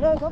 เดินเ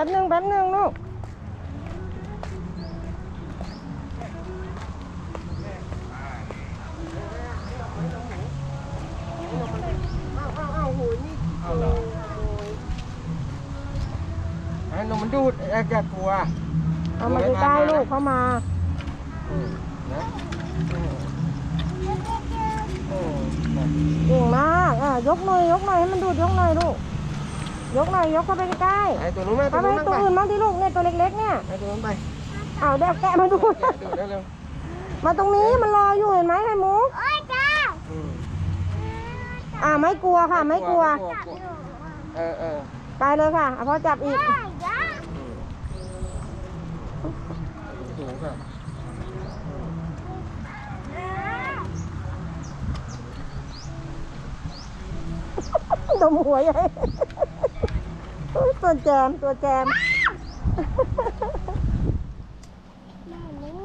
แป๊บหนึ่งแป๊บหนึ่งลูกเอาเอาเอาหูนี่เอาเหรอไอ้หนูมันดูดแอกกลัวเอามาใกล้ลูกเข้ามานะเก่งมากอะยกหน่อยยกหน่อยให้มันดูดยกหน่อยลูก ยกหน่อยยกเข้าไปใกล้ไอ้ตัวนู้นไหมๆตัเข้าวไปนู้นนั่งตัวไปอื่นบ้างที่ลูกเนี่ยตัวเล็กๆเนี่ยไอ้ตัวนู้นไปเอาเดี๋ยวแกะมาดูแกะดูดได้เร็วมาตรงนี้มันรออยู่เห็นไหมไข่มุกอืมอ่าไม่กลัวค่ะ ไม่กลัวกลัวเออเออไปเลยค่ะเอาพอจับอีกอืมสูงค่ะดมหัวใหญ่ ตัวแจมตัวแจม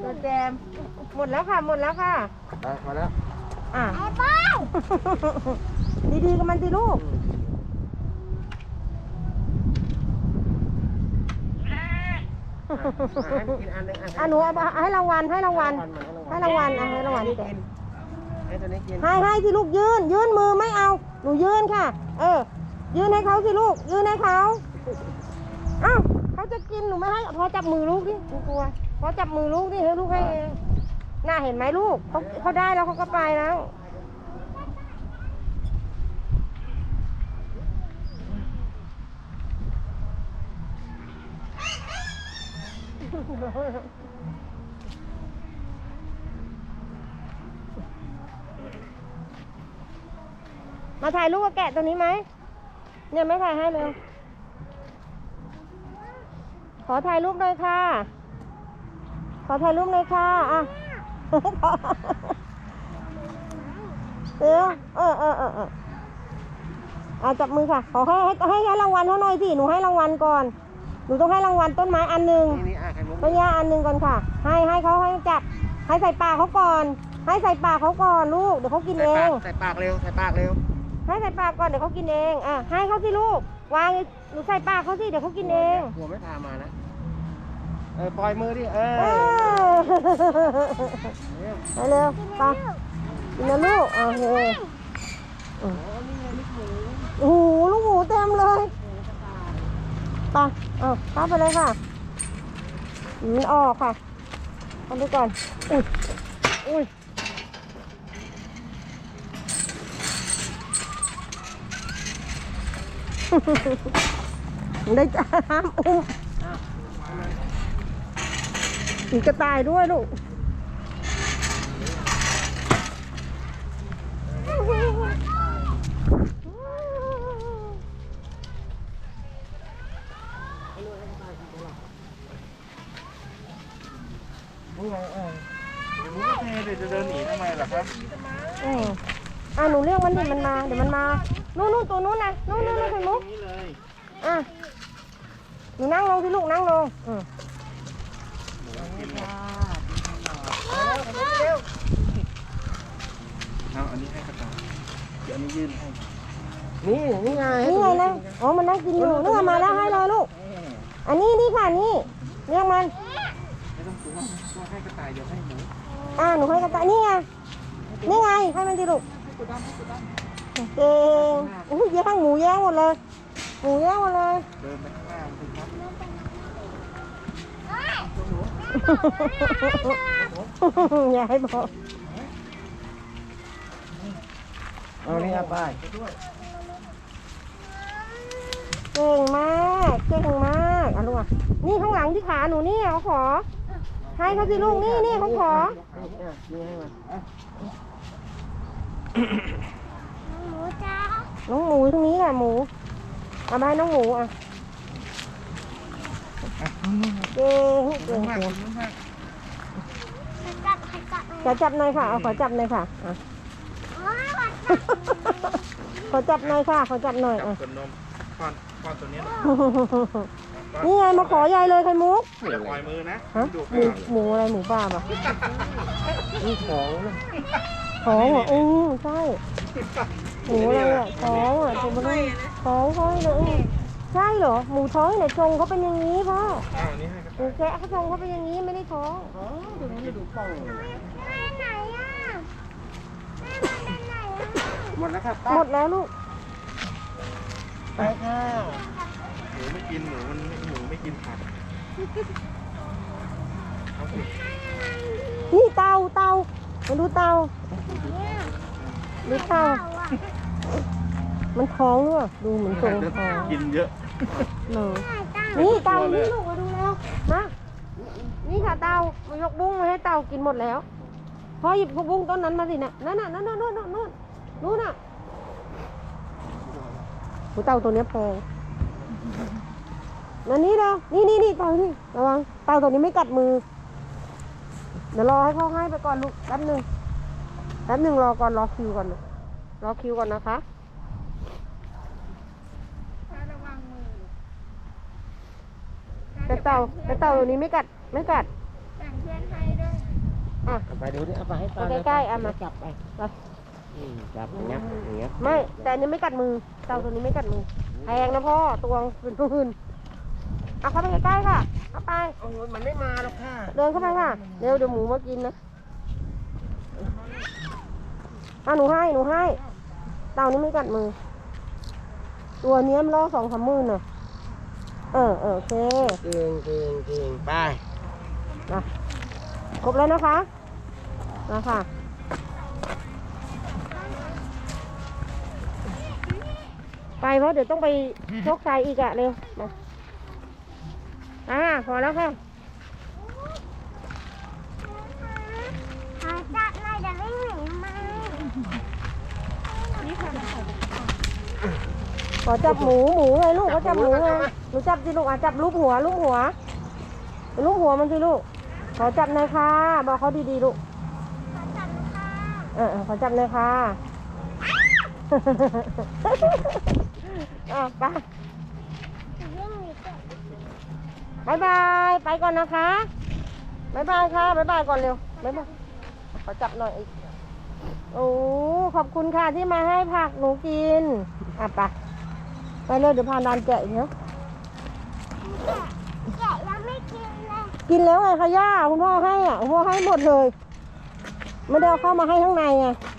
ตัวแจม หมดแล้วค่ะ หมดแล้วค่ะ ไปมาแล้วอะดีๆกับมันสิลูก อะให้กินอันหนึงอะหนูเอามาให้รางวัลให้รางวัล ให้รางวัลอะให้รางวัลให้กินให้ตัวนี้กินให้ให้สิลูกยืน ยืนมือไม่เอา หนูยืนค่ะ เออ ยืนให้เขาสิลูก ยืนให้เขา อ้าวเขาจะกินหนูไม่ให้พอจับมือลูกดิหนูกลัวพอจับมือลูกดิให้ลูกให้เองน่าเห็นไหมลูกเขาเขาได้แล้วเขาก็ไปแล้วมาถ่ายรูปกับแกะตัวนี้ไหมเนี่ยไม่ถ่ายให้เลย ขอถ่ายรูปหน่อยค่ะ ขอถ่ายรูปหน่อยค่ะ อะเดี๋ยวเออเออเออเอออะจับมือค่ะ ขอให้ให้ให้รางวัลเขาหน่อยสิ หนูให้รางวัลก่อน หนูต้องให้รางวัลต้นไม้อันหนึ่งต้นหญ้าอันหนึ่งก่อนค่ะ ให้ให้เขาให้จับ ให้ใส่ปากเขาก่อน ให้ใส่ปากเขาก่อนลูก เดี๋ยวเขากินเอง ใส่ปากเร็ว ใส่ปากเร็ว ให้ใส่ปากก่อนเดี๋ยวเขากินเองอะให้เขาสิลูก วางหนูใส่ปากเขาสิเดี๋ยวเขากินเองหัวไม่พามานะ เออปล่อยมือดิ เออเออเร็วไปเร็วไปกินนะลูกโอเคอืมโอ้โหลูกหมูเต็มเลยไปเอาเข้าไปเลยค่ะมันออกค่ะเข้าไปก่อน อุ้ยอุ้ย ได้จ้าห้ามอุ้มมีกกระต่ายด้วยลูกนี่ไงเออรู้ว่าเทเลยจะเดินหนีทำไมล่ะครับ อืมอะหนูเรียกมันดิมันมาเดี๋ยวมันมานู่นนู่นตัวนู้นนะนู่นนู่นนู่นไข่มุกนี่เลยอะหนูนั่งลงสิลูกนั่งลงอืมเอาอันนี้ให้กระต่ายเดี๋ยวอันนี้ยื่นให้นี่นี่ไงนี่ไงนะอ๋อมันนั่งกินอยู่นี่ไงมาแล้วให้เลยลูกอันนี้นี่ค่ะนี่เรียกมันไม่ต้องกลัวตัวให้กระต่ายเดี๋ยวให้หมูอะหนูให้กระต่ายนี่ไงนี่ไงให้มันสิลูก เก่งอุ้ยแย่งหมูแย่งหมดเลย หมูแย่งหมดเลยเดินไปข้างหน้ามันสิครับอย่าให้บอกเอานี่เอาไปเก่งมากเก่งมากอะลูกอะนี่ข้างหลังที่ขาหนูนี่เอาขอให้เขาสิลูกนี่นี่เขาขอนี่นี่ให้มา อะหมูจ้าน้องหมูตรงนี้ค่ะหมูเอาไปให้น้องหมูอะอะนี่เก่งเก่งมากเก่งมากให้จับให้จับขอจับหน่อยค่ะเอาขอจับหน่อยค่ะอะโอ้ยวัดจับขอจับหน่อยค่ะขอจับหน่อยจับอะขวดนมป้อนป้อนตัวนี้หน่อยนี่ไงมาขอยายเลยไข่มุกอย่าปล่อยมือนะฮะดูหมูหมูอะไรหมูป่าปะนี่ของนะ ท้องเหรออือใช่หมูอะไรอะท้องอะตัวมันท้องห้อยเลยอื้อใช่เหรอหมูท้องเนี่ยชงเขาเป็นอย่างนี้พ่ออ้าวอันนี้ให้กันหมูแกะเขาชงเขาเป็นอย่างนี้ไม่ได้ท้องอ๋อดูนี่ดูกล้องแม่ไหนอะแม่ไหนอะหมดแล้วครับหมดแล้วลูกไปค่ะหมูไม่กินหมูมันหมูไม่กินผักเอาสินี่เตาเตามาดูเตาเนี่ย ดูเตาเอาอะมันท้องด้วยดูเหมือนทรงท้องกินเยอะเนอะแม่จ้านี่เตานี่ลูกมาดูแล้วมานี่ค่ะเตามายกบุ้งมาให้เตากินหมดแล้วพ่อหยิบพวกบุ้งต้นนั้นมาสิน่ะนั่นน่ะนั่นน่ะนู่นน่ะนู่นนู่นน่ะหูเตาตัวเนี้ยแพงนั่นนี่เด้อนี่นี่นี่เตานี่ระวังเตาตัวนี้ไม่กัดมือเดี๋ยวรอให้พ่อให้ไปก่อนลูกแป๊บหนึ่ง แป๊บหนึ่งรอก่อนรอคิวก่อนลูกรอคิวก่อนนะคะระวังมือแต่เต่าแต่เต่าตัวนี้ไม่กัดไม่กัดแบ่งเพื่อนให้ด้วย อะเอาไปดูดิเอาไปให้ป้าเอาใกล้ๆเอามาจับไปไปอืมจับอย่างเงี้ยอย่างเงี้ยไม่แต่อันนี้ไม่กัดมือ เต่าตัวนี้ไม่กัดมือแพงนะพ่อตัวเป็นพื้นเอาเข้าไปใกล้ๆค่ะ เข้าไป โอ้ยมันไม่มาหรอกค่ะ เดินเข้าไปค่ะ เร็วเดี๋ยวหมูมากินนะ อะหนูให้หนูให้ เต่านี้ไม่กัดมือ ตัวเนี้ยมันล่อสองสามหมื่นน่ะ เออเออโอเคเก่งเก่งเก่งไปนะครบแล้วนะคะนะคะไปเพราะเดี๋ยวต้องไปโชคชัยอีกอะเร็วมาอ่าพอแล้วค่ะหาจับหน่อยเดี๋ยวไม่เห็นมา ขอจับหมูหมูไงลูกเขาจับหมูไงหนูจับสิลูกอะจับลูกหัวลูกหัวลูกหัวมันสิลูก ขอจับหน่อยค่ะบอกเขาดีๆลูกขอจับค่ะเออเออขอจับหน่อยค่ะอะไปจะวิ่งหนีก่อนบายบายไปก่อนนะคะบายบายค่ะบายบายก่อนเร็วบายบายขอจับหน่อยอีกโอ้ขอบคุณค่ะที่มาให้ผักหนูกิน อะไป ไปเลยเดี๋ยวพาดานแกะอีกเนาะแกะแกะแล้วไม่กินเลย กินแล้วไงคะย่าคุณพ่อให้อะคุณพ่อให้หมดเลย ไม่ได้เอาเข้ามาให้ข้างในไงข